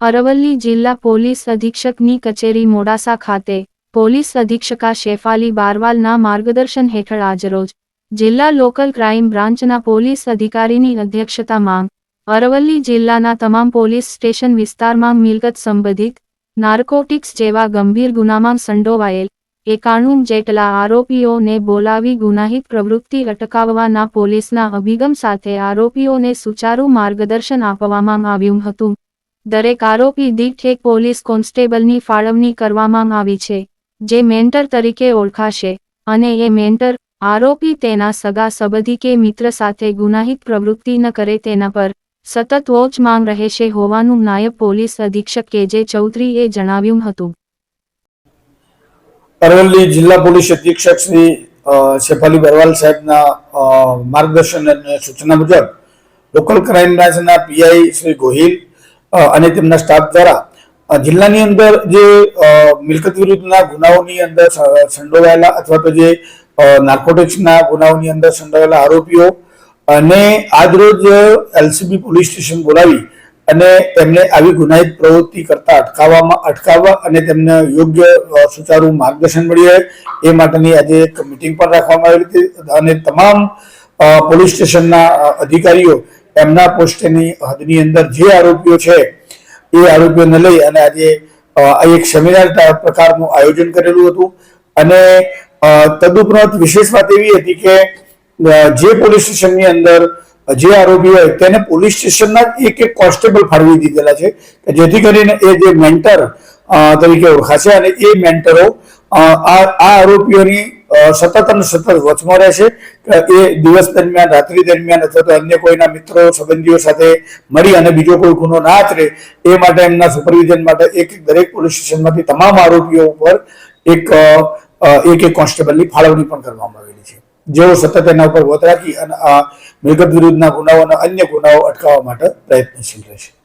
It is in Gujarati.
અરવલ્લી જિલ્લા પોલીસ અધિક્ષકની કચેરી મોડાસા ખાતે પોલીસ અધિક્ષકા શેફાલી બારવાલના માર્ગદર્શન હેઠળ આજરોજ જિલ્લા લોકલ ક્રાઇમ બ્રાન્ચના પોલીસ અધિકારીની અધ્યક્ષતામાં અરવલ્લી જિલ્લાના તમામ પોલીસ સ્ટેશન વિસ્તારમાં મિલકત સંબંધિત નાર્કોટિક્સ જેવા ગંભીર ગુનામાં સંડોવાયેલ એકાણું જેટલા આરોપીઓને બોલાવી ગુનાહિત પ્રવૃત્તિ અટકાવવાના પોલીસના અભિગમ સાથે આરોપીઓને સુચારુ માર્ગદર્શન આપવામાં આવ્યું હતું. દરેક આરોપી દીઠ એક પોલીસ કોન્સ્ટેબલની ફાળવણી કરવામાં આવી છે, જે મેન્ટર તરીકે ઓળખાશે, અને એ મેન્ટર, આરોપી તેના સગા સંબંધી કે મિત્ર સાથે ગુનાહિત પ્રવૃત્તિ ન કરે તેના પર, સતત વોચ માંગ રહેશે હોવાનું નાયબ પોલીસ અધિક્ષક કે જે ચૌધરીએ જણાવ્યું હતું. અરવલ્લી જિલ્લા પોલીસ અધિક્ષક શ્રી શેફાલી બરવાલ સાહેબના માર્ગદર્શન અને સૂચના મુજબ, લોકલ ક્રાઇમ બ્રાન્ચના પીઆઈ શ્રી ગોહિલ અને તેમના સ્ટાફ દ્વારા જિલ્લાની અંદર જે મિલકત વિરુદ્ધના ગુનાઓની અંદર સંડોવાયેલા અથવા તો જે નાર્કોટિક્સના ગુનાઓની અંદર સંડોવાયેલા આરોપીઓ અને આજરોજ એલસીબી પોલીસ સ્ટેશન બોલાવી અને તેમને આવી ગુનાહિત પ્રવૃત્તિ કરતા અટકાવવામાં, અટકાવવા અને તેમને યોગ્ય સુચારુ માર્ગદર્શન મળી રહે એ માટેની આજે એક મિટિંગ પણ રાખવામાં આવી હતી અને તમામ પોલીસ સ્ટેશનના અધિકારીઓ એમના પોસ્ટની હદની અંદર જે આરોપીઓ છે, એ આરોપીઓને લઈ અને આજે એક સેમિનાર પ્રકારનું આયોજન કરેલું હતું. અને તદુપરાંત વિશેષ વાત એવી હતી કે જે પોલીસ સ્ટેશનની અંદર જે આરોપી હોય, તેને પોલીસ સ્ટેશનના એક એક કોન્સ્ટેબલ ફાળવી દીધેલા છે કે જેથી કરીને એ જે મેન્ટર તરીકે ઓળખાશે અને એ મેન્ટરો આ આરોપીઓની સતત અને સતત વચમાં રહેશે એ દિવસ દરમિયાન, રાત્રિ દરમિયાન અથવા તો અન્ય કોઈના મિત્રો, સંબંધીઓ સાથે મળી અને બીજો કોઈ ગુનો ના આચરે, એ માટે એમના સુપરવિઝન માટે એક દરેક પોલીસ સ્ટેશનમાંથી તમામ આરોપીઓ ઉપર એક એક એક કોન્સ્ટેબલની ફાળવણી પણ કરવામાં આવેલી છે. જેઓ સતત એના ઉપર વોત રાખી અને આ મિલકત વિરુદ્ધના ગુનાઓ અને અન્ય ગુનાઓ અટકાવવા માટે પ્રયત્નશીલ રહેશે.